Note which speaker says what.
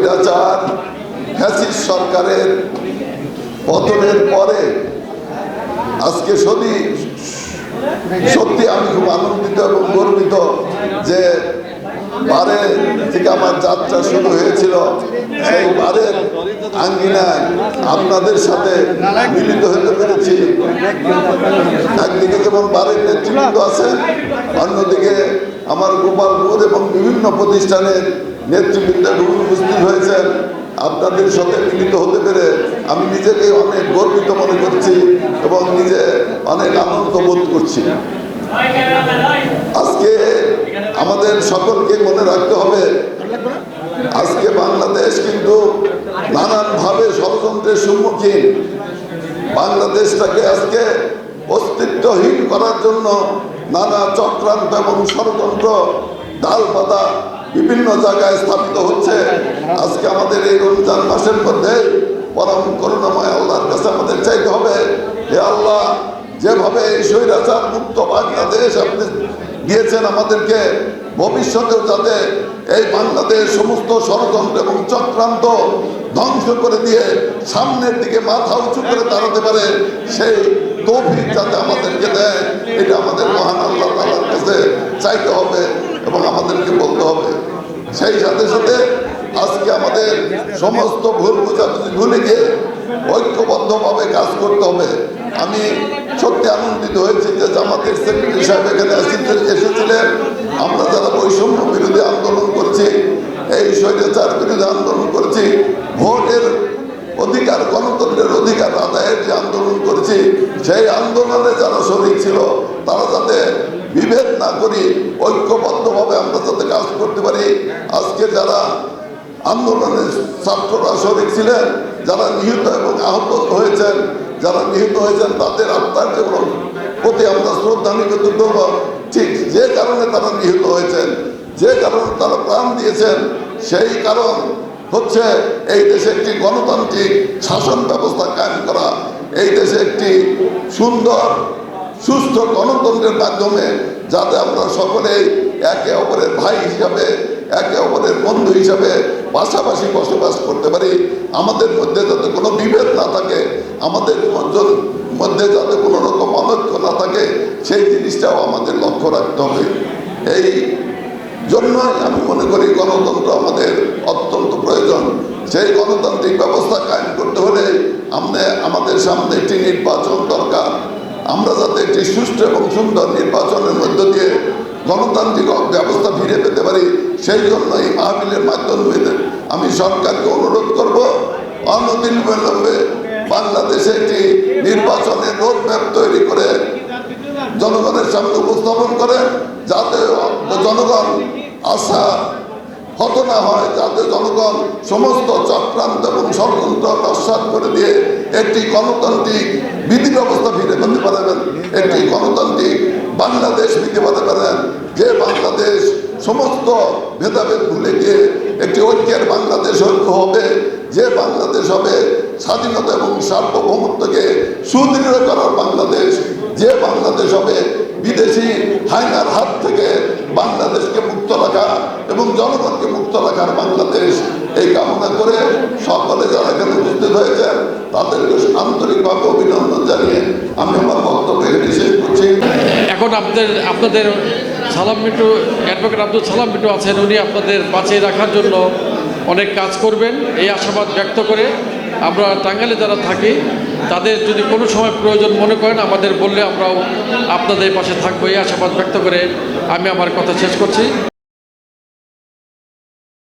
Speaker 1: স্বৈরাচার ফ্যাসিস সরকারের পতনের পরে আজকে সত্যি সত্যি আমি খুব আনন্দিত এবং গর্বিত যে বারে থেকে আমার যাত্রা শুরু হয়েছিল। সেই বারের আঙ্গিনায় আপনাদের সাথে মিলিত হতে পেরেছি। একদিকে যেমন বারের নেতৃবৃন্দ আছে অন্যদিকে আমার গোপালপুর এবং বিভিন্ন প্রতিষ্ঠানের নেতৃবৃন্দ উপস্থিত হয়েছেন। আপনাদের সাথে মিলিত হতে পেরে আমি নিজেকে অনেক গর্বিত মনে করছি এবং নিজে অনেক আনন্দ বোধ করছি। আজকে আমাদের সকলকে মনে রাখতে হবে, আজকে বাংলাদেশ কিন্তু নানানভাবে ষড়যন্ত্রের সম্মুখীন। বাংলাদেশটাকে আজকে অস্তিত্বহীন করার জন্য নানা চক্রান্ত এবং ষড়যন্ত্র ডাল পাতা বিভিন্ন জায়গায় স্থাপিত হচ্ছে। আজকে আমাদের এই রমজান মাসের মধ্যে পরম করুণাময় আল্লাহর কাছে আমাদের চাইতে হবে, হে আল্লাহ, যেভাবে এই স্বৈরাচার মুক্ত বাংলাদেশ আপনি দিয়েছেন আমাদেরকে, ভবিষ্যতেও যাতে এই বাংলাদেশ সমস্ত ষড়যন্ত্র এবং চক্রান্ত ধ্বংস করে দিয়ে সামনের দিকে মাথা উঁচু করে দাঁড়াতে পারে, সেই তৌফিক যাতে আমাদেরকে দেয়, এটা আমাদের মহান আল্লাহ তালার কাছে চাইতে হবে এবং আমাদেরকে বলতে হবে। সেই সাথে সাথে আজকে আমাদের সমস্ত ভুল বোঝাবুঝি ভুলে গিয়ে ঐক্যবদ্ধভাবে কাজ করতে হবে। আমি সত্যি আনন্দিত হয়েছি যে জামাতের সেক্রেটারি সাহেব এখানে এসেছিলেন। আমরা যারা বৈষম্য বিরোধী আন্দোলন করছি, এই স্বৈরাচার বিরোধী আন্দোলন সেই আন্দোলনে যারা শরীর ছিল, তারা যাতে বিভেদ না করি, ঐক্যবদ্ধভাবে আমরা যাতে কাজ করতে পারি। আজকে যারা আন্দোলনের ছাত্ররা শরীর ছিলেন, যারা নিহত এবং আহত হয়েছেন, যারা নিহত হয়েছেন, তাদের আত্মার যেমন প্রতি আমরা শ্রদ্ধা নিবেদন করব। ঠিক যে কারণে তারা নিহত হয়েছেন, যে কারণে তারা প্রাণ দিয়েছেন, সেই কারণ হচ্ছে এই দেশে একটি গণতান্ত্রিক শাসন ব্যবস্থা কায়েম করা। এই দেশে একটি সুন্দর, সুস্থ গণতন্ত্রের মাধ্যমে যাতে আমরা সকলেই একে অপরের ভাই হিসাবে, একে অপরের বন্ধু হিসাবে পাশাপাশি বসবাস করতে পারি। আমাদের মধ্যে যাতে কোনো বিভেদ না থাকে, আমাদের মধ্যে যাতে কোনো রকম অনৈক্য না থাকে, সেই জিনিসটাও আমাদের লক্ষ্য রাখতে হবে। এই জন্যই আমি মনে করি গণতন্ত্র আমাদের অত্যন্ত প্রয়োজন। সেই গণতান্ত্রিক ব্যবস্থা কায়েম করতে হলে আমরা আমাদের সামনে একটি নির্বাচন দরকার, আমরা যাতে একটি সুষ্ঠু এবং সুন্দর নির্বাচনের মধ্য দিয়ে গণতান্ত্রিক ব্যবস্থা ফিরে পেতে পারি, সেই জন্য এই মাহফিলের মাধ্যমে আমি সরকারকে অনুরোধ করব অনদিন বিলম্বে বাংলাদেশে একটি নির্বাচনের রোডম্যাপ তৈরি করে জনগণের সামনে উপস্থাপন করেন যাতে জনগণ আশা হত না হয় যাতে জনগণ সমস্ত চক্রান্ত এবং ষড়যন্ত্র নস্বাত করে দিয়ে একটি গণতান্ত্রিক বিধি ব্যবস্থা ফিরে পেতে পারবেন। একটি গণতান্ত্রিক বাংলাদেশ ফিরে পেতে পারেন যে বাংলাদেশ সমস্ত ভেদাভেদ ভুলে গিয়ে একটি ঐক্যের বাংলাদেশ ঐক্য হবে, যে বাংলাদেশ হবে স্বাধীনতা এবং সার্বভৌমত্বকে সুদৃঢ় করার বাংলাদেশ, যে বাংলাদেশ হবে বিদেশি হাইনার হাত থেকে বাংলাদেশকে মুক্ত রাখা এবং জনগণকে মুক্ত রাখার বাংলাদেশ এই কামনা করে সকলে যারা এখানে উপস্থিত হয়েছেন তাদেরকে আন্তরিকভাবে অভিনন্দন জানিয়ে আমি আমার বক্তব্য এখানে শেষ করছি।
Speaker 2: এখন আপনাদের আপনাদের সালাম me too advocate Abdul Salam me too আছেন, উনি আপনাদের বাঁচিয়ে রাখার জন্য অনেক কাজ করবেন, এই আশাবাদ ব্যক্ত করে আমরা টাঙ্গাইলে যারা থাকি, তাদের যদি কোনো সময় প্রয়োজন মনে করেন, আমাদের বললে আমরাও আপনাদের পাশে থাকব, এই আশাবাদ ব্যক্ত করে আমি আমার কথা শেষ করছি।